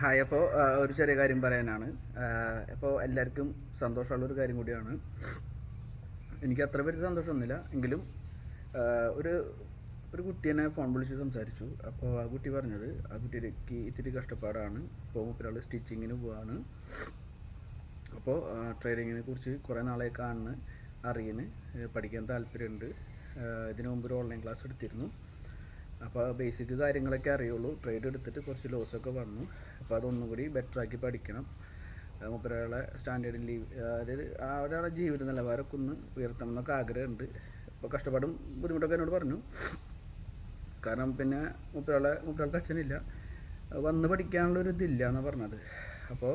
Hi അപ്പോൾ ഒരു ചെറിയ കാര്യം പറയാനാണ്. അപ്പോൾ എല്ലാവർക്കും സന്തോഷമുള്ളൊരു കാര്യം കൂടിയാണ്. എനിക്ക് അത്ര പേര് സന്തോഷമൊന്നുമില്ല. എങ്കിലും ഒരു ഒരു കുട്ടീനെ ഫോൺ വിളിച്ച് സംസാരിച്ചു. അപ്പോൾ ആ കുട്ടി പറഞ്ഞത് ആ കുട്ടിക്ക് ഇത്തിരി കഷ്ടപ്പാടാണ്. ഇപ്പോൾ ഒരാൾ സ്റ്റിച്ചിങ്ങിന് പോവാണ്. അപ്പോൾ ട്രേഡിങ്ങിനെ കുറിച്ച് കുറേ നാളെ കാണുന്നു അറിയുന്നു പഠിക്കാൻ താല്പര്യമുണ്ട്. ഇതിനു മുമ്പ് ഒരു ഓൺലൈൻ ക്ലാസ് എടുത്തിരുന്നു. അപ്പോൾ ബേസിക് കാര്യങ്ങളൊക്കെ അറിയുള്ളൂ. ട്രേഡ് എടുത്തിട്ട് കുറച്ച് ലോസൊക്കെ വന്നു. അപ്പോൾ അതൊന്നും കൂടി ബെറ്റർ ആക്കി പഠിക്കണം. മുപ്പരൊരാളെ സ്റ്റാൻഡേർഡ് ലീവ് അതായത് ഒരാളെ ജീവിത നിലവാരമൊക്കെ ഒന്ന് ഉയർത്തണം എന്നൊക്കെ ആഗ്രഹമുണ്ട്. അപ്പോൾ കഷ്ടപ്പാടും ബുദ്ധിമുട്ടൊക്കെ എന്നോട് പറഞ്ഞു. കാരണം പിന്നെ മുപ്പരയാളെ മുപ്പരയാൾക്ക് അച്ഛനില്ല. വന്ന് പഠിക്കാനുള്ള ഒരു ഇതില്ല എന്നാണ് പറഞ്ഞത്. അപ്പോൾ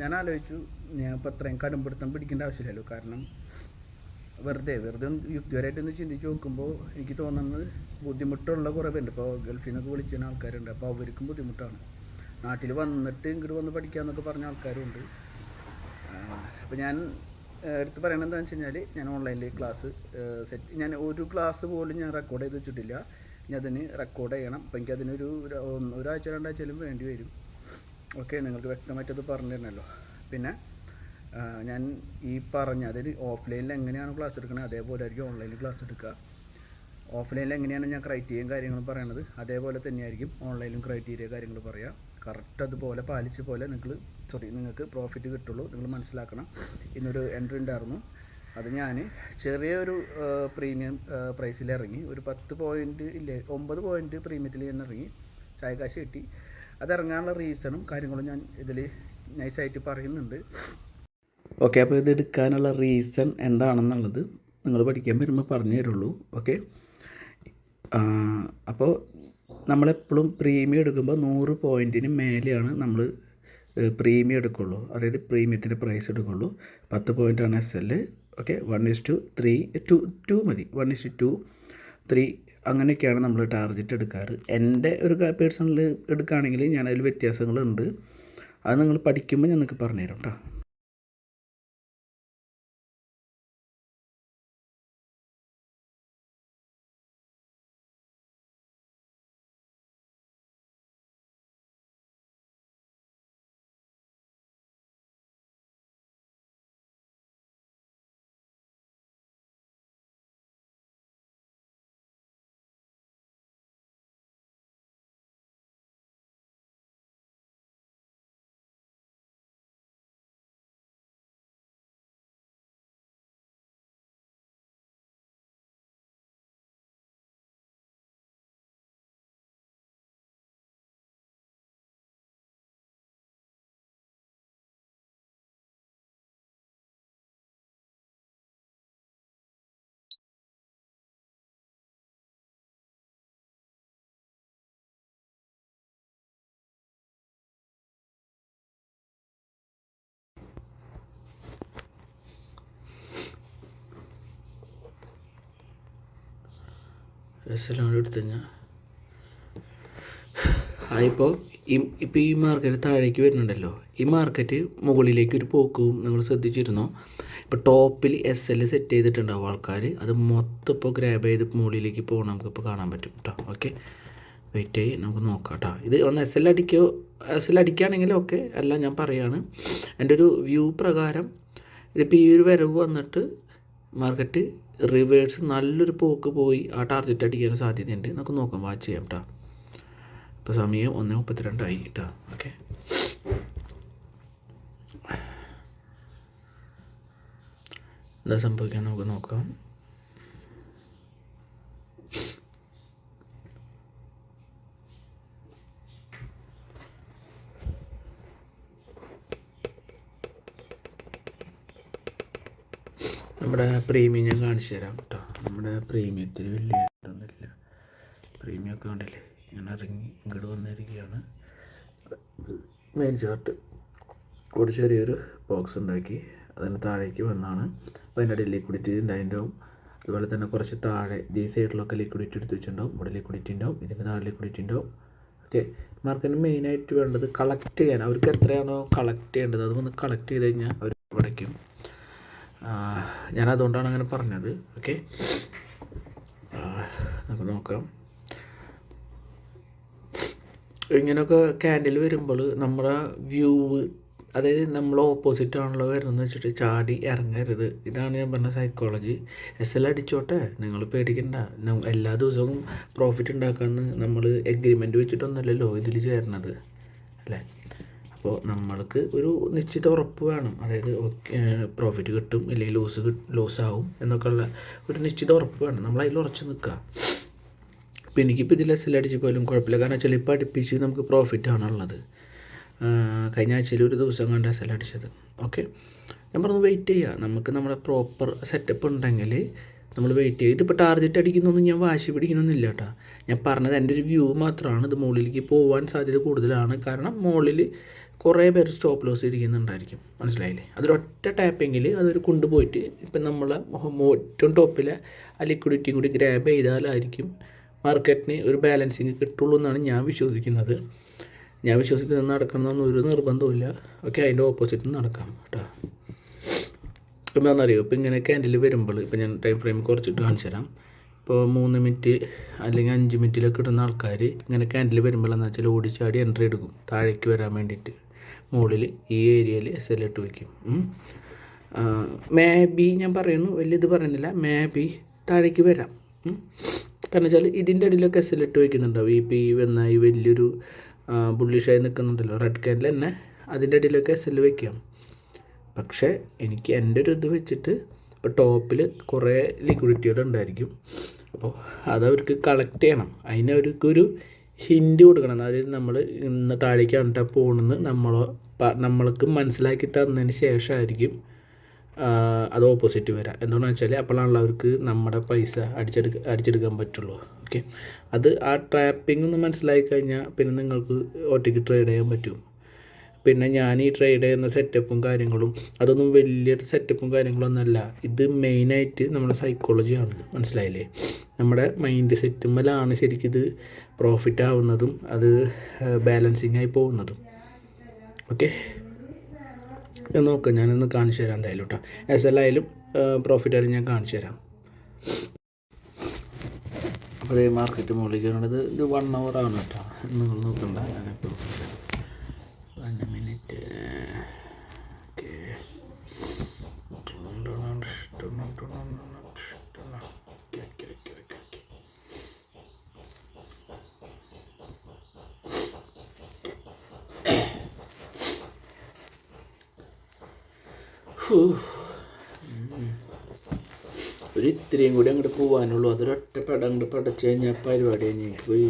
ഞാൻ ആലോചിച്ചു ഞാൻ ഇപ്പോൾ അത്രയും കടുംപിടുത്തം പിടിക്കേണ്ട ആവശ്യമില്ലല്ലോ. കാരണം വെറുതെ വെറുതെ ഒന്ന് യുക്തിപരമായിട്ട് ഒന്ന് ചിന്തിച്ച് നോക്കുമ്പോൾ എനിക്ക് തോന്നുന്നത് ബുദ്ധിമുട്ടുള്ള കുറേ പേരുണ്ട്. ഇപ്പോൾ ഗൾഫിൽ നിന്നൊക്കെ വിളിച്ചിരുന്ന ആൾക്കാരുണ്ട്. അപ്പോൾ അവർക്കും ബുദ്ധിമുട്ടാണ്. നാട്ടിൽ വന്നിട്ട് ഇങ്ങോട്ട് വന്ന് പഠിക്കാമെന്നൊക്കെ പറഞ്ഞ ആൾക്കാരുണ്ട്. അപ്പോൾ ഞാൻ എടുത്ത് പറയണത് എന്താണെന്ന് വെച്ച് കഴിഞ്ഞാൽ ഞാൻ ഓൺലൈനിൽ ക്ലാസ് സെറ്റ് ഞാൻ ഒരു ക്ലാസ് പോലും ഞാൻ റെക്കോർഡ് ചെയ്ത് വെച്ചിട്ടില്ല. ഇനി അതിന് റെക്കോർഡ് ചെയ്യണം. അപ്പോൾ എനിക്ക് അതിനൊരു ഒരു- ഒന്ന് ഒരാഴ്ച രണ്ടാഴ്ചയിലും വേണ്ടി വരും. ഓക്കെ നിങ്ങൾക്ക് വ്യക്തമായിട്ടത് പറഞ്ഞു തരണമല്ലോ പിന്നെ ഞാൻ ഈ പറഞ്ഞ അതിൽ ഓഫ്ലൈനിൽ എങ്ങനെയാണ് ക്ലാസ് എടുക്കുന്നത് അതേപോലെ ആയിരിക്കും ഓൺലൈനിൽ ക്ലാസ് എടുക്കുക. ഓഫ്ലൈനിൽ എങ്ങനെയാണ് ഞാൻ ക്രൈറ്റീരിയയും കാര്യങ്ങളും പറയണത് അതേപോലെ തന്നെയായിരിക്കും ഓൺലൈനിലും ക്രൈറ്റീരിയ കാര്യങ്ങൾ പറയുക കറക്റ്റ് അതുപോലെ പാലിച്ച പോലെ നിങ്ങൾ സോറി നിങ്ങൾക്ക് പ്രോഫിറ്റ് കിട്ടുള്ളൂ. നിങ്ങൾ മനസ്സിലാക്കണം. ഇന്നൊരു എൻട്രി ഉണ്ടായിരുന്നു. അത് ഞാൻ ചെറിയൊരു പ്രീമിയം പ്രൈസിൽ ഇറങ്ങി. ഒരു പത്ത് പോയിന്റ് ഇല്ലേ ഒമ്പത് പോയിന്റ് പ്രീമിയത്തിൽ ഞാൻ ഇറങ്ങി. ചായക്കാശ് കിട്ടി. അത് ഇറങ്ങാനുള്ള റീസണും കാര്യങ്ങളും ഞാൻ ഇതിൽ നൈസായിട്ട് പറയുന്നുണ്ട്. ഓക്കെ അപ്പോൾ ഇത് എടുക്കാനുള്ള റീസൺ എന്താണെന്നുള്ളത് നിങ്ങൾ പഠിക്കാൻ വരുമ്പോൾ പറഞ്ഞു തരുള്ളൂ. ഓക്കെ അപ്പോൾ നമ്മളെപ്പോഴും പ്രീമിയം എടുക്കുമ്പോൾ നൂറ് പോയിന്റിന് മേലെയാണ് നമ്മൾ പ്രീമിയം എടുക്കുള്ളൂ. അതായത് പ്രീമിയത്തിന്റെ പ്രൈസ് എടുക്കുള്ളൂ. പത്ത് പോയിന്റാണ് S L okay one is to three to two മതി. വൺ ഇസ് ടു ത്രീ അങ്ങനെയൊക്കെയാണ് നമ്മൾ ടാർഗറ്റ് എടുക്കാറ്. എന്റെ ഒരു പേഴ്സണൽ എടുക്കുകയാണെങ്കിൽ ഞാൻ അതിൽ വ്യത്യാസങ്ങളുണ്ട്. അത് നിങ്ങൾ പഠിക്കുമ്പോൾ ഞാൻ നിങ്ങൾക്ക് പറഞ്ഞുതരാം കേട്ടോ എല്ലാം കൂടി എടുത്തു കഴിഞ്ഞാൽ അതിപ്പോൾ ഈ ഇപ്പോൾ ഈ മാർക്കറ്റ് താഴേക്ക് വരുന്നുണ്ടല്ലോ. ഈ മാർക്കറ്റ് മുകളിലേക്ക് ഒരു പോക്കും നിങ്ങൾ ശ്രദ്ധിച്ചിരുന്നു. ഇപ്പോൾ ടോപ്പിൽ എസ് എൽ സെറ്റ് ചെയ്തിട്ടുണ്ടാവും ആൾക്കാർ അത് മൊത്തം ഇപ്പോൾ ഗ്രാബ് ചെയ്ത് മുകളിലേക്ക് പോകണം നമുക്കിപ്പോൾ കാണാൻ പറ്റും കേട്ടോ ഓക്കെ വെയിറ്റ് ആയി നമുക്ക് നോക്കാം കേട്ടോ ഇത് ഒന്ന് എസ് എൽ അടിക്കോ? എസ് എൽ അടിക്കുകയാണെങ്കിൽ ഓക്കെ അല്ല ഞാൻ പറയുകയാണ് എന്റെ ഒരു വ്യൂ പ്രകാരം ഇതിപ്പോൾ ഈ ഒരു വരവ് വന്നിട്ട് മാർക്കറ്റ് റിവേഴ്സ് നല്ലൊരു പോക്ക് പോയി ആ ടാർജറ്റ് അടിക്കാൻ സാധ്യതയുണ്ട്. നമുക്ക് നോക്കാം വാച്ച് ചെയ്യാം കേട്ടോ ഇപ്പോൾ സമയം ഒന്ന് മുപ്പത്തിരണ്ടായി കേട്ടോ ഓക്കെ എന്താ സംഭവിക്കാൻ നമുക്ക് നോക്കാം നമ്മുടെ പ്രീമിയം ഞാൻ കാണിച്ചു തരാം കേട്ടോ. നമ്മുടെ പ്രീമിയത്തിൽ വലിയ ഇതൊന്നുമില്ല. പ്രീമിയം ഒക്കെ ഉണ്ടല്ലേ ഇങ്ങനെ ഇറങ്ങി ഇങ്ങോട്ട് വന്നിരിക്കുകയാണ്. മെയിൻ ചാർട്ട് ഒരു ചെറിയൊരു ബോക്സ് ഉണ്ടാക്കി അതിന് താഴേക്ക് വന്നാണ്. അപ്പോൾ അതിന്റെ ലിക്വിഡിറ്റി ഉണ്ടായിട്ടുണ്ടാവും. അതുപോലെ തന്നെ കുറച്ച് താഴെ ഈ സൈഡിലൊക്കെ ലിക്വിഡിറ്റി എടുത്ത് വെച്ചിട്ടുണ്ടാവും. ഇവിടെ ലിക്വിഡിറ്റി ഉണ്ടാവും. ഇതിന്റെ താഴെ ലിക്വിഡിറ്റി ഉണ്ടാവും. ഓക്കെ മാർക്കറ്റിന് മെയിനായിട്ട് വേണ്ടത് കളക്ട് ചെയ്യാൻ അവർക്ക് എത്രയാണോ കളക്ട് ചെയ്യേണ്ടത്? അത് വന്ന് കളക്ട് ചെയ്ത് കഴിഞ്ഞാൽ അവർ അടയ്ക്കും ഞാൻ അതുകൊണ്ടാണ് അങ്ങനെ പറഞ്ഞത്. ഓക്കെ നമുക്ക് നോക്കാം. ഇങ്ങനെയൊക്കെ ക്യാൻഡിൽ വരുമ്പോൾ നമ്മുടെ വ്യൂ അതായത് നമ്മൾ ഓപ്പോസിറ്റ് ആണല്ലോ വരുന്നത് വെച്ചിട്ട് ചാടി ഇറങ്ങരുത്. ഇതാണ് ഞാൻ പറഞ്ഞ സൈക്കോളജി എസ് എൽ അടിച്ചോട്ടെ നിങ്ങൾ പേടിക്കണ്ട. എല്ലാ ദിവസവും പ്രോഫിറ്റ് ഉണ്ടാക്കാമെന്ന് നമ്മൾ എഗ്രിമെന്റ് വെച്ചിട്ടൊന്നുമല്ലല്ലോ ഇതിൽ ചേരണത്. അല്ലേ? അപ്പോൾ നമ്മൾക്ക് ഒരു നിശ്ചിത ഉറപ്പ് വേണം. അതായത് പ്രോഫിറ്റ് കിട്ടും അല്ലെങ്കിൽ ലോസ് ലോസ് ആവും എന്നൊക്കെയുള്ള ഒരു നിശ്ചിത ഉറപ്പ് വേണം. നമ്മൾ അതിൽ ഉറച്ചു നിൽക്കുക. ഇപ്പം എനിക്കിപ്പോൾ ഇതിൽ എസ് എൽ അടിച്ച് പോലും കുഴപ്പമില്ല. കാരണം വെച്ചാൽ ഇപ്പോൾ അടുപ്പിച്ച് നമുക്ക് പ്രോഫിറ്റ് ആണുള്ളത് കഴിഞ്ഞ ആഴ്ചയിൽ ഒരു ദിവസം കണ്ട് എസ് എൽ അടിച്ചത്. ഓക്കെ? ഞാൻ പറഞ്ഞു വെയിറ്റ് ചെയ്യുക. നമുക്ക് നമ്മുടെ പ്രോപ്പർ സെറ്റപ്പ് ഉണ്ടെങ്കിൽ നമ്മൾ വെയിറ്റ് ചെയ്യുക ഇതിപ്പോൾ ടാർജറ്റ് അടിക്കുന്നൊന്നും ഞാൻ വാശി പിടിക്കുന്നൊന്നുമില്ല കേട്ടോ. ഞാൻ പറഞ്ഞത് എന്റെ ഒരു വ്യൂ മാത്രമാണ് ഇത് മുകളിലേക്ക് പോകാൻ സാധ്യത കൂടുതലാണ്. കാരണം മുകളിൽ കുറേ പേര് സ്റ്റോപ്പ് ലോസ് ഇരിക്കുന്നുണ്ടായിരിക്കും. മനസ്സിലായില്ലേ? അതൊരൊറ്റ ടാപ്പെങ്കിൽ അതൊരു കൊണ്ടുപോയിട്ട് ഇപ്പം നമ്മൾ ഏറ്റവും ടോപ്പിലെ ആ ലിക്വിഡിറ്റിയും കൂടി ഗ്രാബ് ചെയ്താലായിരിക്കും മാർക്കറ്റിന് ഒരു ബാലൻസിങ് കിട്ടുള്ളൂ എന്നാണ് ഞാൻ വിശ്വസിക്കുന്നത്. ഞാൻ വിശ്വസിക്കുന്നത് നടക്കണമെന്നൊന്നും ഒരു നിർബന്ധമില്ല ഓക്കെ അതിന്റെ ഓപ്പോസിറ്റ് നടക്കാം കേട്ടോ. ഇപ്പം എന്താണെന്നറിയോ ഇപ്പം ഇങ്ങനെ ക്യാൻഡിൽ വരുമ്പോൾ ഇപ്പം ഞാൻ ടൈം ഫ്രെയിം കുറച്ചിട്ട് കാണിച്ചു തരാം ഇപ്പോൾ മൂന്ന് മിനിറ്റ് അല്ലെങ്കിൽ അഞ്ച് മിനിറ്റിലൊക്കെ ഇടുന്ന ആൾക്കാർ ഇങ്ങനെ ക്യാൻഡിൽ വരുമ്പോൾ എന്താ വെച്ചാൽ ഓടിച്ചാടി എൻട്രി എടുക്കും. താഴേക്ക് വരാൻ വേണ്ടിയിട്ട്. മുകളിൽ ഈ ഏരിയയിൽ എസ് എൽ ഇട്ട് വയ്ക്കും മേ ബി ഞാൻ പറയുന്നു വലിയ ഇത് പറയുന്നില്ല. മേ ബി താഴേക്ക് വരാം. കാരണം വെച്ചാൽ ഇതിന്റെ ഇടയിലൊക്കെ എസ് എൽ ഇട്ട് വയ്ക്കുന്നുണ്ടാവും ഈ പി വന്ന ഈ വലിയൊരു ബുള്ളിഷായി നിൽക്കുന്നുണ്ടല്ലോ. റെഡ് ക്യാൻഡിൽ തന്നെ. അതിന്റെ ഇടയിലൊക്കെ എസ് എൽ വയ്ക്കാം പക്ഷേ എനിക്ക് എന്റെ ഒരു ഇത് വെച്ചിട്ട് ഇപ്പോൾ ടോപ്പിൽ കുറേ ലിക്വിഡിറ്റികൾ ഉണ്ടായിരിക്കും. അപ്പോൾ അതവർക്ക് കളക്ട് ചെയ്യണം. അതിന് അവർക്കൊരു ഹിൻഡ് കൊടുക്കണം. അതായത് നമ്മൾ ഇന്ന് താഴേക്ക് കണ്ടാൽ പോകണമെന്ന് നമ്മൾ നമ്മൾക്ക് മനസ്സിലാക്കി തന്നതിന് ശേഷമായിരിക്കും അത് ഓപ്പോസിറ്റ് വരാം. എന്താണെന്ന് വെച്ചാൽ അപ്പോഴാണല്ലോ അവർക്ക് നമ്മുടെ പൈസ അടിച്ചെടുക്ക അടിച്ചെടുക്കാൻ പറ്റുള്ളൂ. ഓക്കെ അത് ആ ട്രാപ്പിംഗ് ഒന്ന് മനസ്സിലാക്കി കഴിഞ്ഞാൽ പിന്നെ നിങ്ങൾക്ക് ഒറ്റയ്ക്ക് ട്രേഡ് ചെയ്യാൻ പറ്റും. പിന്നെ ഞാൻ ഈ ട്രേഡ് ചെയ്യുന്ന സെറ്റപ്പും കാര്യങ്ങളും അതൊന്നും വലിയൊരു സെറ്റപ്പും കാര്യങ്ങളൊന്നുമല്ല ഇത് മെയിനായിട്ട് നമ്മുടെ സൈക്കോളജിയാണ് മനസ്സിലായില്ലേ? നമ്മുടെ മൈൻഡ് സെറ്റുമ്മലാണ് ശരിക്കും ഇത് പ്രോഫിറ്റ് ആവുന്നതും അത് ബാലൻസിങ് ആയി പോകുന്നതും. ഓക്കെ നോക്കാം. ഞാനൊന്ന് കാണിച്ചു തരാം എന്തായാലും കേട്ടോ എസ് എൽ ആയാലും പ്രോഫിറ്റ് ആയാലും ഞാൻ കാണിച്ചു തരാം. അപ്പോൾ മാർക്കറ്റ് വരുന്നത് ഇത് വൺ അവർ ആണ് കേട്ടോ നിങ്ങൾ നോക്കണ്ട. ഞാനിപ്പോൾ one minute okay okay okay okay okay okay who. ഉം. ഒരു ഇത്രയും കൂടി അങ്ങോട്ട് പോകാനുള്ളൂ അതൊരൊറ്റ പടം അങ്ങോട്ട് പടച്ചു കഴിഞ്ഞാൽ പരിപാടി കഴിഞ്ഞ് എനിക്ക് പോയി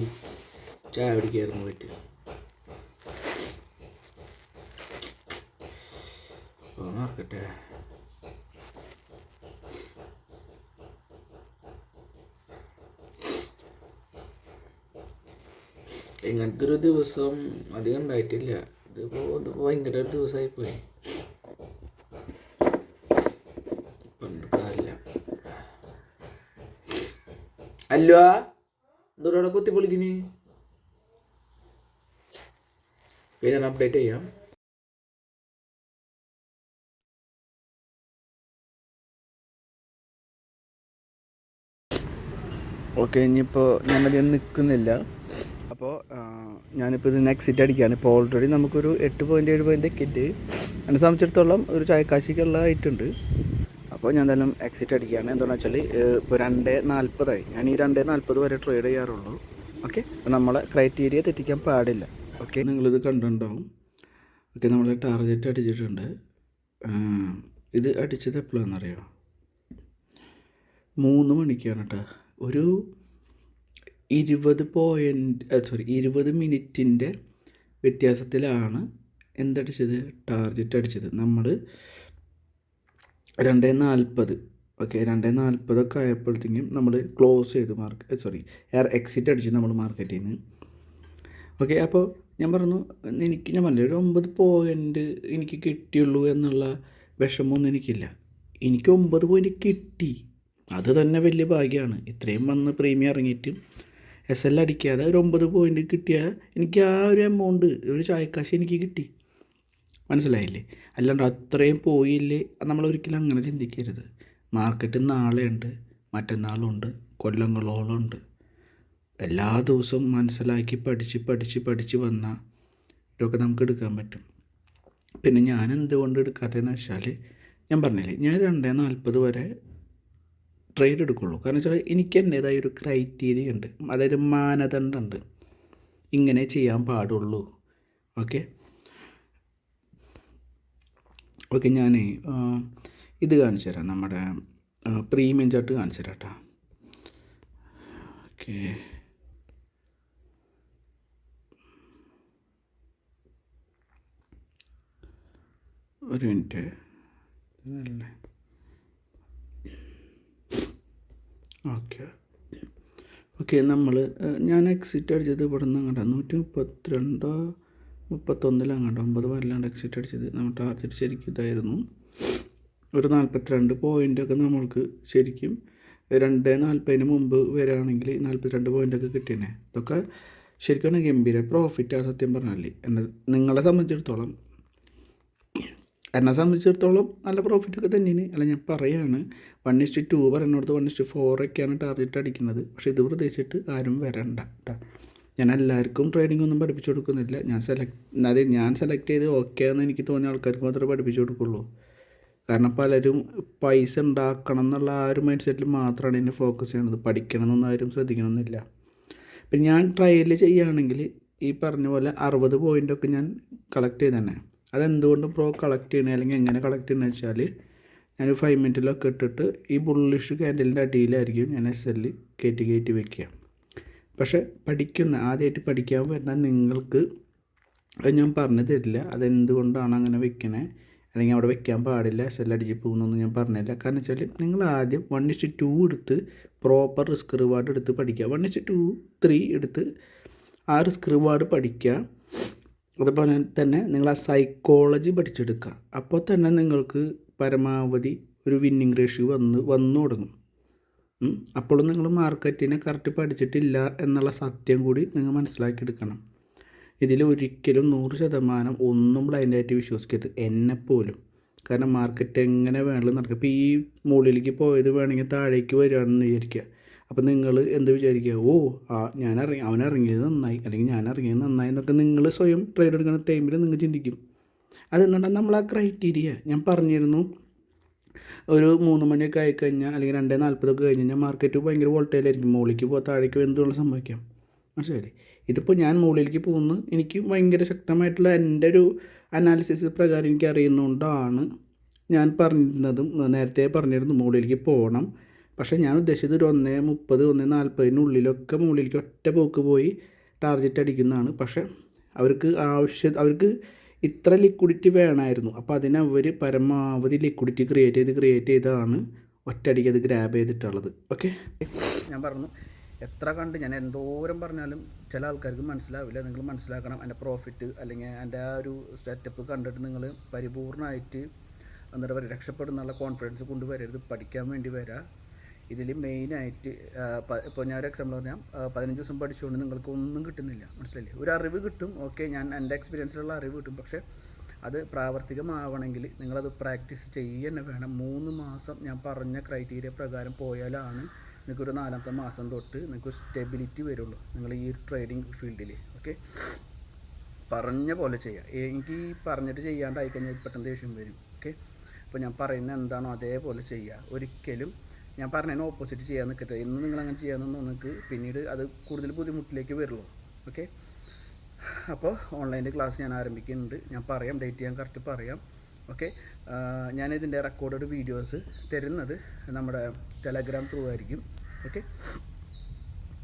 ചായ പിടിക്കായിരുന്നു പറ്റും നോക്കട്ടെ ഇങ്ങനത്തെ ഒരു ദിവസം അധികം ഉണ്ടായിട്ടില്ല. ഇതിപ്പോൾ ഭയങ്കര ഒരു ദിവസമായി പോയി അല്ലോ? എന്തോടെ കുത്തി പൊളിക്കിന് ഞാൻ അപ്ഡേറ്റ് ചെയ്യാം. ഓക്കെ ഇനിയിപ്പോൾ ഞാനധികം നിൽക്കുന്നില്ല അപ്പോൾ ഞാനിപ്പോൾ ഇത് നെക്സ്റ്റ് സിറ്റ് അടിക്കുകയാണ്. ഇപ്പോൾ ഓൾറെഡി നമുക്കൊരു എട്ട് പോയിന്റ് ഏഴ് പോയിന്റ് കിറ്റ് എന്നെ സംബന്ധിച്ചിടത്തോളം ഒരു ചായക്കാശിക്കുള്ള ഉണ്ട്. അപ്പോൾ ഞാൻ എന്തായാലും എക്സിറ്റ് അടിക്കുകയാണ്. എന്താണെന്ന് വെച്ചാൽ ഇപ്പോൾ രണ്ട് നാൽപ്പതായി. ഞാൻ ഈ രണ്ട് നാൽപ്പത് വരെ ട്രേഡ് ചെയ്യാറുള്ളൂ. ഓക്കെ അപ്പോൾ നമ്മളെ ക്രൈറ്റീരിയ തെറ്റിക്കാൻ പാടില്ല. ഓക്കെ നിങ്ങളിത് കണ്ടിട്ടുണ്ടാവും. ഓക്കെ നമ്മൾ ടാർഗറ്റ് അടിച്ചിട്ടുണ്ട്. ഇത് അടിച്ചത് എപ്പോഴാണെന്നറിയോ? മൂന്ന് മണിക്കാണ് കേട്ടോ. ഒരു ഇരുപത് പോയിന്റ് സോറി ഇരുപത് മിനിറ്റിന്റെ വ്യത്യാസത്തിലാണ് എന്തടിച്ചത്? ടാർജറ്റ് അടിച്ചത്. നമ്മൾ രണ്ട് നാൽപ്പത് ഓക്കെ രണ്ട് നാൽപ്പതൊക്കെ ആയപ്പോഴത്തേക്കും നമ്മൾ ക്ലോസ് ചെയ്തു മാർക്ക് സോറി എയർ എക്സിറ്റ് അടിച്ചു നമ്മൾ മാർക്കറ്റിൽ നിന്ന് ഓക്കെ അപ്പോൾ ഞാൻ പറഞ്ഞു എനിക്ക് ഞാൻ പറഞ്ഞു ഒരു ഒമ്പത് പോയിന്റ് എനിക്ക് കിട്ടിയുള്ളൂ എന്നുള്ള വിഷമമൊന്നും എനിക്കില്ല. എനിക്ക് ഒമ്പത് പോയിന്റ് കിട്ടി. അത് തന്നെ വലിയ ഭാഗ്യമാണ് ഇത്രയും വന്ന് പ്രീമിയം ഇറങ്ങിയിട്ട് എസ് എൽ അടിക്കാതെ ഒരു ഒമ്പത് പോയിന്റ് കിട്ടിയാൽ എനിക്ക് ആ ഒരു എമൗണ്ട് ഒരു ചായക്കാശ് എനിക്ക് കിട്ടി. മനസ്സിലായില്ലേ? അല്ലാണ്ട് അത്രയും പോയില്ലേ? നമ്മൾ ഒരിക്കലും അങ്ങനെ ചിന്തിക്കരുത്. മാർക്കറ്റ് നാളെയുണ്ട് മറ്റന്നാളുണ്ട് കൊല്ലങ്ങളോളം ഉണ്ട്. എല്ലാ ദിവസവും മനസ്സിലാക്കി പഠിച്ച് പഠിച്ച് പഠിച്ച് വന്നാൽ ഇതൊക്കെ നമുക്ക് എടുക്കാൻ പറ്റും. പിന്നെ ഞാൻ എന്തുകൊണ്ട് എടുക്കാത്തതെന്ന് വെച്ചാൽ ഞാൻ പറഞ്ഞില്ലേ ഞാൻ രണ്ടേ നാൽപ്പത് വരെ ട്രേഡ് എടുക്കുള്ളൂ. കാരണം വെച്ചാൽ എനിക്ക് എന്റേതായ ഒരു ക്രൈറ്റീരിയ ഉണ്ട്. അതായത് മാനദണ്ഡമുണ്ട് ഇങ്ങനെ ചെയ്യാൻ പാടുള്ളൂ. ഓക്കെ ഓക്കെ ഞാൻ ഇത് കാണിച്ചു തരാം. നമ്മുടെ പ്രീമിയം ചാർട്ട് കാണിച്ചു തരാം കേട്ടോ ഓക്കെ ഒരു മിനിറ്റ്. ഇതല്ലേ? ഓക്കെ. ഓക്കെ നമ്മൾ ഞാൻ എക്സിറ്റ് അടിച്ചത് ഇവിടെ നിന്ന് അങ്ങോട്ട്. നൂറ്റി മുപ്പത്തിരണ്ടോ മുപ്പത്തൊന്നിലങ്ങാണ്ട് ഒമ്പത് വരലാണ്ട് എക്സിറ്റ് അടിച്ചത്. നമ്മൾ ടാർജറ്റ് ശരിക്കും ഇതായിരുന്നു. ഒരു നാൽപ്പത്തിരണ്ട് പോയിന്റൊക്കെ നമ്മൾക്ക് ശരിക്കും രണ്ട് നാൽപ്പതിന് മുമ്പ് വരികയാണെങ്കിൽ നാൽപ്പത്തിരണ്ട് പോയിന്റൊക്കെ കിട്ടിയേനെ. ഇതൊക്കെ ശരിക്കും ഗംഭീര പ്രോഫിറ്റാണ് സത്യം പറഞ്ഞാൽ എന്നെ നിങ്ങളെ സംബന്ധിച്ചിടത്തോളം എന്നെ സംബന്ധിച്ചിടത്തോളം നല്ല പ്രോഫിറ്റൊക്കെ തന്നെയാണ്. അല്ല ഞാൻ പറയുകയാണ് വൺ ഇസ്റ്റ് ടു പറയുന്നിടത്ത് വൺ ഇസ്റ്റ് ഫോറൊക്കെയാണ് ടാർഗറ്റ് അടിക്കുന്നത്. പക്ഷേ ഇത് പ്രതീക്ഷിച്ചിട്ട് ആരും വരണ്ട കേട്ടോ ഞാൻ എല്ലാവർക്കും ട്രേഡിംഗ് ഒന്നും പഠിപ്പിച്ചു കൊടുക്കുന്നില്ല. ഞാൻ സെലക്ട് അതായത് ഞാൻ സെലക്ട് ചെയ്ത് ഓക്കെ എന്ന് എനിക്ക് തോന്നിയ ആൾക്കാർക്ക് മാത്രമേ പഠിപ്പിച്ചു കൊടുക്കുള്ളൂ. കാരണം പലരും പൈസ ഉണ്ടാക്കണം എന്നുള്ള ആ ഒരു മൈൻഡ് സെറ്റിൽ മാത്രമാണ് എന്നെ ഫോക്കസ് ചെയ്യണത്. പഠിക്കണം എന്നൊന്നും ആരും ശ്രദ്ധിക്കണമെന്നില്ല ഇപ്പം ഞാൻ ട്രയൽ ചെയ്യുകയാണെങ്കിൽ ഈ പറഞ്ഞ പോലെ അറുപത് പോയിന്റൊക്കെ ഞാൻ കളക്ട് ചെയ്ത് തന്നെ അതെന്തുകൊണ്ടും പ്രോ കളക്ട് ചെയ്യണേ? അല്ലെങ്കിൽ എങ്ങനെ കളക്ട് ചെയ്യണമെന്ന് വെച്ചാൽ ഞാൻ ഫൈവ് മിനിറ്റിലൊക്കെ ഇട്ടിട്ട് ഈ ബുള്ളിഷ് ക്യാൻഡലിന്റെ അടിയിലായിരിക്കും ഞാൻ എസ് എല്ലിൽ കയറ്റി കയറ്റി വെക്കുക. പക്ഷേ പഠിക്കുന്ന ആദ്യമായിട്ട് പഠിക്കാൻ വരുന്ന നിങ്ങൾക്ക് അത് ഞാൻ പറഞ്ഞു തരില്ല. അതെന്തുകൊണ്ടാണ് അങ്ങനെ വെക്കണേ? അല്ലെങ്കിൽ അവിടെ വെക്കാൻ പാടില്ല എസ് എൽ അടിച്ച് പോകുന്നൊന്നും ഞാൻ പറഞ്ഞില്ല. കാരണം വെച്ചാൽ നിങ്ങൾ ആദ്യം വൺ ഇസ്റ്റ് ടു എടുത്ത് പ്രോപ്പർ റിസ്ക് റിവാർഡ് എടുത്ത് പഠിക്കുക. വൺ ഇസ്റ്റ് ടു ത്രീ എടുത്ത് ആ റിസ്ക് റിവാർഡ് പഠിക്കുക. അതുപോലെ തന്നെ നിങ്ങൾ ആ സൈക്കോളജി പഠിച്ചെടുക്കുക. അപ്പോൾ തന്നെ നിങ്ങൾക്ക് പരമാവധി ഒരു വിന്നിങ് റേഷ്യോ വന്ന് വന്നു തുടങ്ങും. അപ്പോഴും നിങ്ങൾ മാർക്കറ്റിനെ കറക്റ്റ് പഠിച്ചിട്ടില്ല എന്നുള്ള സത്യം കൂടി നിങ്ങൾ മനസ്സിലാക്കിയെടുക്കണം. ഇതിൽ ഒരിക്കലും നൂറ് ശതമാനം ഒന്നും ബ്ലൈൻഡായിട്ട് വിശ്വസിക്കരുത്. എന്നെപ്പോലും കാരണം മാർക്കറ്റ് എങ്ങനെ വേണമെങ്കിലും നടക്കും. ഇപ്പോൾ ഈ മുകളിലേക്ക് പോയത് വേണമെങ്കിൽ താഴേക്ക് വരികയാണെന്ന് വിചാരിക്കുക. അപ്പോൾ നിങ്ങൾ എന്ത് വിചാരിക്കുക? ഓ ആ ഞാൻ ഇറങ്ങി അവൻ ഇറങ്ങിയത് നന്നായി. അല്ലെങ്കിൽ ഞാൻ ഇറങ്ങിയത് നന്നായി എന്നൊക്കെ നിങ്ങൾ സ്വയം ട്രേഡ് എടുക്കുന്ന ടൈമിൽ നിങ്ങൾ ചിന്തിക്കും. അതെന്നുണ്ടെങ്കിൽ നമ്മൾ ആ ക്രൈറ്റീരിയ ഞാൻ പറഞ്ഞിരുന്നു. ഒരു മൂന്ന് മണിയൊക്കെ ആയിക്കഴിഞ്ഞാൽ അല്ലെങ്കിൽ രണ്ടേ നാൽപ്പതൊക്കെ കഴിഞ്ഞ് കഴിഞ്ഞാൽ മാർക്കറ്റ് ഭയങ്കര വോൾട്ടേലായിരിക്കും മുകളിലേക്ക് പോ താഴേക്ക് എന്തുകൊണ്ട് സംഭവിക്കാം? മനസ്സിലായില്ലേ? ഇതിപ്പോൾ ഞാൻ മുകളിലേക്ക് പോകുന്നു. എനിക്ക് ഭയങ്കര ശക്തമായിട്ടുള്ള എന്റെ ഒരു അനാലിസിസ് പ്രകാരം എനിക്ക് അറിയുന്നതുകൊണ്ടാണ് ഞാൻ പറഞ്ഞിരുന്നതും നേരത്തെ പറഞ്ഞിരുന്നു മുകളിലേക്ക് പോകണം പക്ഷേ ഞാൻ ഉദ്ദേശിച്ചത് ഒരു ഒന്നേ മുപ്പത് ഒന്ന് നാൽപ്പതിനുള്ളിലൊക്കെ മുകളിലേക്ക് ഒറ്റ പോക്ക് പോയി ടാർജറ്റ് അടിക്കുന്നതാണ്. പക്ഷേ അവർക്ക് ആവശ്യ അവർക്ക് ഇത്ര ലിക്വിഡിറ്റി വേണമായിരുന്നു. അപ്പോൾ അതിനവർ പരമാവധി ലിക്വിഡിറ്റി ക്രിയേറ്റ് ചെയ്ത് ക്രിയേറ്റ് ചെയ്താണ് ഒറ്റയടിക്ക് അത് ഗ്രാബ് ചെയ്തിട്ടുള്ളത്. ഓക്കെ ഞാൻ പറഞ്ഞു എത്ര കണ്ട് ഞാൻ എന്തോരം പറഞ്ഞാലും ചില ആൾക്കാർക്ക് മനസ്സിലാവില്ല. നിങ്ങൾ മനസ്സിലാക്കണം എന്റെ പ്രോഫിറ്റ് അല്ലെങ്കിൽ എന്റെ ആ ഒരു സെറ്റപ്പ് കണ്ടിട്ട് നിങ്ങൾ പരിപൂർണമായിട്ട് പറയുക രക്ഷപ്പെടുന്നുള്ള കോൺഫിഡൻസ് കൊണ്ടുവരരുത്. പഠിക്കാൻ വേണ്ടി വരാം. ഇതിൽ മെയിനായിട്ട് ഇപ്പോൾ ഞാൻ ഒരു എക്സാമ്പിൾ പറഞ്ഞാൽ പതിനഞ്ച് ദിവസം പഠിച്ചുകൊണ്ട് നിങ്ങൾക്ക് ഒന്നും കിട്ടുന്നില്ല. മനസ്സിലല്ലേ ഒരു അറിവ് കിട്ടും ഓക്കെ ഞാൻ എന്റെ എക്സ്പീരിയൻസിലുള്ള അറിവ് കിട്ടും. പക്ഷേ അത് പ്രാവർത്തികമാവണമെങ്കിൽ നിങ്ങളത് പ്രാക്ടീസ് ചെയ്യുക വേണം. മൂന്ന് മാസം ഞാൻ പറഞ്ഞ ക്രൈറ്റീരിയ പ്രകാരം പോയാലാണ് നിങ്ങൾക്ക് ഒരു നാലാമത്തെ മാസം തൊട്ട് നിങ്ങൾക്ക് സ്റ്റെബിലിറ്റി വരുള്ളൂ. നിങ്ങൾ ഈ ട്രേഡിംഗ് ഫീൽഡിൽ ഓക്കെ പറഞ്ഞ പോലെ ചെയ്യുക എനിക്ക് പറഞ്ഞിട്ട് ചെയ്യാണ്ടായി കഴിഞ്ഞാൽ പെട്ടെന്ന് ദേഷ്യം വരും ഓക്കെ അപ്പോൾ ഞാൻ പറയുന്നത് എന്താണോ അതേപോലെ ചെയ്യുക ഒരിക്കലും ഞാൻ പറഞ്ഞതിന് ഓപ്പോസിറ്റ് ചെയ്യാൻ നിൽക്കട്ടെ ഇന്ന് നിങ്ങൾ അങ്ങനെ ചെയ്യാൻ നിന്നാൽ നിങ്ങൾക്ക് പിന്നീട് അത് കൂടുതൽ ബുദ്ധിമുട്ടിലേക്ക് വരുള്ളൂ. ഓക്കെ അപ്പോൾ ഓൺലൈൻ ക്ലാസ് ഞാൻ ആരംഭിക്കുന്നുണ്ട്. ഞാൻ പറയാം ഡേറ്റ് ഞാൻ കറക്റ്റ് പറയാം. ഓക്കെ ഞാനിതിന്റെ റെക്കോർഡഡ് വീഡിയോസ് തരുന്നത് നമ്മുടെ ടെലഗ്രാം ത്രൂ ആയിരിക്കും. ഓക്കെ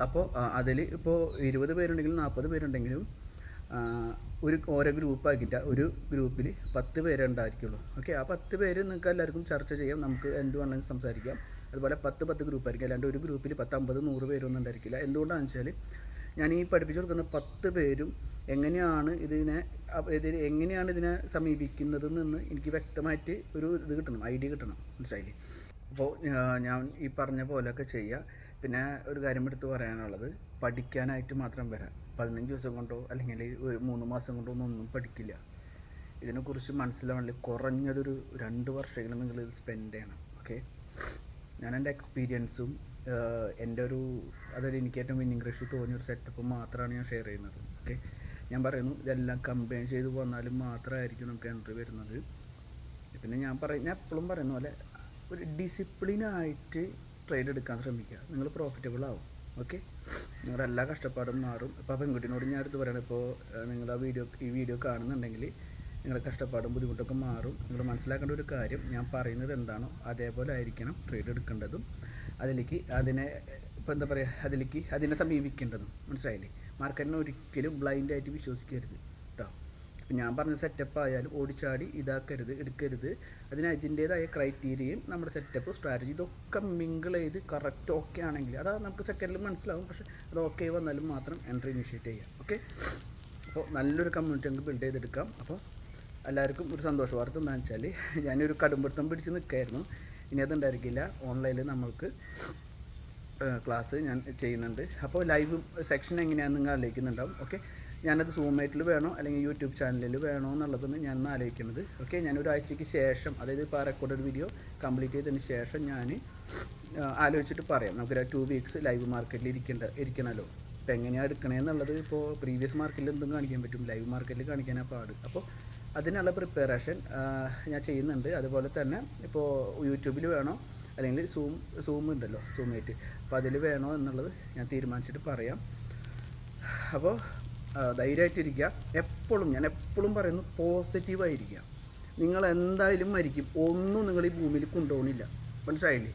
അപ്പോൾ അതിൽ ഇപ്പോൾ ഇരുപത് പേരുണ്ടെങ്കിലും നാൽപ്പത് പേരുണ്ടെങ്കിലും ഒരു ഓരോ ഗ്രൂപ്പാക്കിയിട്ട് ഒരു ഗ്രൂപ്പിൽ പത്ത് പേരുണ്ടായിരിക്കുള്ളൂ ഓക്കെ ആ പത്ത് പേര് നിങ്ങൾക്ക് എല്ലാവർക്കും ചർച്ച ചെയ്യാം. നമുക്ക് എന്ത് വേണമെങ്കിലും സംസാരിക്കാം. അതുപോലെ പത്ത് പത്ത് ഗ്രൂപ്പായിരിക്കും. അല്ലാണ്ട് ഒരു ഗ്രൂപ്പിൽ പത്ത് അമ്പത് നൂറ് പേരൊന്നും ഉണ്ടായിരിക്കില്ല. എന്തുകൊണ്ടാണെന്ന് വെച്ചാൽ ഞാൻ ഈ പഠിപ്പിച്ചു കൊടുക്കുന്ന പത്ത് പേരും എങ്ങനെയാണ് ഇതിനെ ഇതിൽ എങ്ങനെയാണ് ഇതിനെ സമീപിക്കുന്നത് എന്ന് എനിക്ക് വ്യക്തമായിട്ട് ഒരു ഇത് കിട്ടണം ഐഡിയ കിട്ടണം. മനസ്സിലായില്ലേ? അപ്പോൾ ഞാൻ ഈ പറഞ്ഞ പോലെയൊക്കെ ചെയ്യുക പിന്നെ ഒരു കാര്യം എടുത്ത് പറയാനുള്ളത് പഠിക്കാനായിട്ട് മാത്രം വരാം. പതിനഞ്ച് ദിവസം കൊണ്ടോ അല്ലെങ്കിൽ ഒരു മൂന്ന് മാസം കൊണ്ടോ ഒന്നും പഠിക്കില്ല. ഇതിനെക്കുറിച്ച് മനസ്സിലാവണമെങ്കിൽ കുറഞ്ഞതൊരു രണ്ട് വർഷമെങ്കിലും നിങ്ങൾ ഇത് സ്പെൻഡ് ചെയ്യണം. ഓക്കെ ഞാൻ എന്റെ എക്സ്പീരിയൻസും എന്റെ ഒരു അതായത് എനിക്ക് ഏറ്റവും വിന്നിങ് റേഷ്യോ തോന്നിയ ഒരു സെറ്റപ്പ് മാത്രമാണ് ഞാൻ ഷെയർ ചെയ്യുന്നത്. ഓക്കെ ഞാൻ പറയുന്നു ഇതെല്ലാം കമ്പൈൻ ചെയ്ത് വന്നാലും മാത്രമായിരിക്കും നമുക്ക് എൻട്രി വരുന്നത്. പിന്നെ ഞാൻ പറയും ഞാൻ എപ്പോഴും പറയുന്ന പോലെ ഒരു ഡിസിപ്ലിനായിട്ട് ട്രേഡ് എടുക്കാൻ ശ്രമിക്കുക. നിങ്ങൾ പ്രോഫിറ്റബിൾ ആവും. ഓക്കെ നിങ്ങളുടെ എല്ലാ കഷ്ടപ്പാടും മാറും. ഇപ്പോൾ പെൺകുട്ടിനോട് ഞാൻ അടുത്ത് പറയണം ഇപ്പോൾ നിങ്ങൾ ആ വീഡിയോ ഈ വീഡിയോ കാണുന്നുണ്ടെങ്കിൽ നിങ്ങളുടെ കഷ്ടപ്പാടും ബുദ്ധിമുട്ടൊക്കെ മാറും. നിങ്ങൾ മനസ്സിലാക്കേണ്ട ഒരു കാര്യം ഞാൻ പറയുന്നത് എന്താണോ അതേപോലെ ആയിരിക്കണം ട്രേഡ് എടുക്കേണ്ടതും. അതിലേക്ക് അതിനെ ഇപ്പോൾ എന്താ പറയുക അതിലേക്ക് അതിനെ സമീപിക്കേണ്ടതും. മനസ്സിലായില്ലേ? മാർക്കറ്റിനെ ഒരിക്കലും ബ്ലൈൻഡായിട്ട് വിശ്വസിക്കരുത് കേട്ടോ ഞാൻ പറഞ്ഞ സെറ്റപ്പ് ആയാലും ഓടിച്ചാടി ഇതാക്കരുത് എടുക്കരുത്. അതിന് അതിന്റേതായ ക്രൈറ്റീരിയയും നമ്മുടെ സെറ്റപ്പ് സ്ട്രാറ്റജി ഇതൊക്കെ മിങ്കിൾ ചെയ്ത് കറക്റ്റ് ഓക്കെ ആണെങ്കിൽ അതാ നമുക്ക് സെക്കൻഡിൽ മനസ്സിലാവും. പക്ഷേ അത് ഓക്കെ വന്നാലും മാത്രം എൻട്രി ഇനിഷ്യേറ്റ് ചെയ്യാം. ഓക്കെ അപ്പോൾ നല്ലൊരു കമ്മ്യൂണിറ്റി നമുക്ക് ബിൽഡ് ചെയ്തെടുക്കാം. അപ്പോൾ എല്ലാവർക്കും ഒരു സന്തോഷ വാർത്ത എന്താണെന്ന് വെച്ചാൽ ഞാനൊരു കടുംപിടുത്തം പിടിച്ച് നിൽക്കായിരുന്നു ഇനി അതുണ്ടായിരിക്കില്ല. ഓൺലൈനിൽ നമ്മൾക്ക് ക്ലാസ് ഞാൻ ചെയ്യുന്നുണ്ട്. അപ്പോൾ ലൈവ് സെക്ഷൻ എങ്ങനെയാണെന്ന് നിങ്ങൾ ആലോചിക്കുന്നുണ്ടാവും. ഓക്കെ ഞാനത് സൂമേറ്റിൽ വേണോ? അല്ലെങ്കിൽ യൂട്യൂബ് ചാനലിൽ വേണോ എന്നുള്ളതൊന്നും ഞാൻ ഒന്ന് ആലോചിക്കുന്നത്. ഓക്കെ ഞാൻ ഒരാഴ്ചയ്ക്ക് ശേഷം അതായത് ഇപ്പോൾ റെക്കോർഡഡ് വീഡിയോ കംപ്ലീറ്റ് ചെയ്തതിന് ശേഷം ഞാൻ ആലോചിച്ചിട്ട് പറയാം. നമുക്ക് ടു വീക്സ് ലൈവ് മാർക്കറ്റിൽ ഇരിക്കേണ്ട ഇരിക്കണമല്ലോ ഇപ്പോൾ എങ്ങനെയാണ് എടുക്കണേന്നുള്ളത് ഇപ്പോൾ പ്രീവിയസ് മാർക്കറ്റിൽ എന്തും കാണിക്കാൻ പറ്റും. ലൈവ് മാർക്കറ്റിൽ കാണിക്കാനാണ് പാട്. അപ്പോൾ അതിനുള്ള പ്രിപ്പറേഷൻ ഞാൻ ചെയ്യുന്നുണ്ട്. അതുപോലെ തന്നെ ഇപ്പോൾ യൂട്യൂബിൽ വേണോ അല്ലെങ്കിൽ സൂം സൂം ഉണ്ടല്ലോ സൂം സൂമേറ്റ് അപ്പോൾ അതിൽ വേണോ എന്നുള്ളത് ഞാൻ തീരുമാനിച്ചിട്ട് പറയാം. അപ്പോൾ ധൈര്യമായിട്ടിരിക്കുക. എപ്പോഴും ഞാൻ എപ്പോഴും പറയുന്നു പോസിറ്റീവായിരിക്കുക നിങ്ങൾ എന്തായാലും മരിക്കും. ഒന്നും നിങ്ങൾ ഈ ഭൂമിയിൽ കൊണ്ടുപോകണില്ല മനസ്സിലായില്ലേ?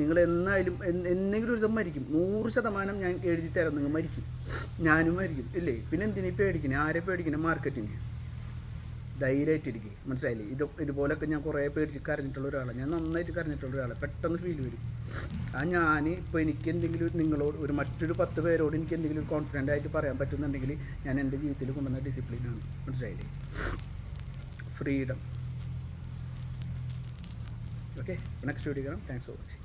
നിങ്ങൾ എന്തായാലും എന്തെങ്കിലും ഒരു ദിവസം മരിക്കും. നൂറ് ശതമാനം ഞാൻ എഴുതി തരാം നിങ്ങൾ മരിക്കും. ഞാനും മരിക്കും. ഇല്ലേ? പിന്നെ എന്തിനീ പേടിക്കണേ? ആരെ പേടിക്കണേ? മാർക്കറ്റിന് ധൈര്യമായിട്ടിരിക്കുക മനസ്സിലായില്ലേ? ഇത് ഇതുപോലൊക്കെ ഞാൻ കുറേ പേടിച്ച് കരഞ്ഞിട്ടുള്ള ഒരാളാണ്. ഞാൻ നന്നായിട്ട് കരഞ്ഞിട്ടുള്ള ഒരാളാണ്. പെട്ടെന്ന് ഫീൽ വരും. ആ ഞാൻ ഇപ്പോൾ എനിക്ക് എന്തെങ്കിലും നിങ്ങളോട് ഒരു മറ്റൊരു പത്ത് പേരോട് എനിക്ക് എന്തെങ്കിലും കോൺഫിഡന്റ് ആയിട്ട് പറയാൻ പറ്റുന്നുണ്ടെങ്കിൽ ഞാൻ എന്റെ ജീവിതത്തിൽ കൊണ്ടുവന്ന ഡിസിപ്ലിനാണ് മനസ്സിലായില്ലേ? ഫ്രീഡം ഓക്കെ നെക്സ്റ്റ് വീഡിയോ കാണാം. Thanks for watching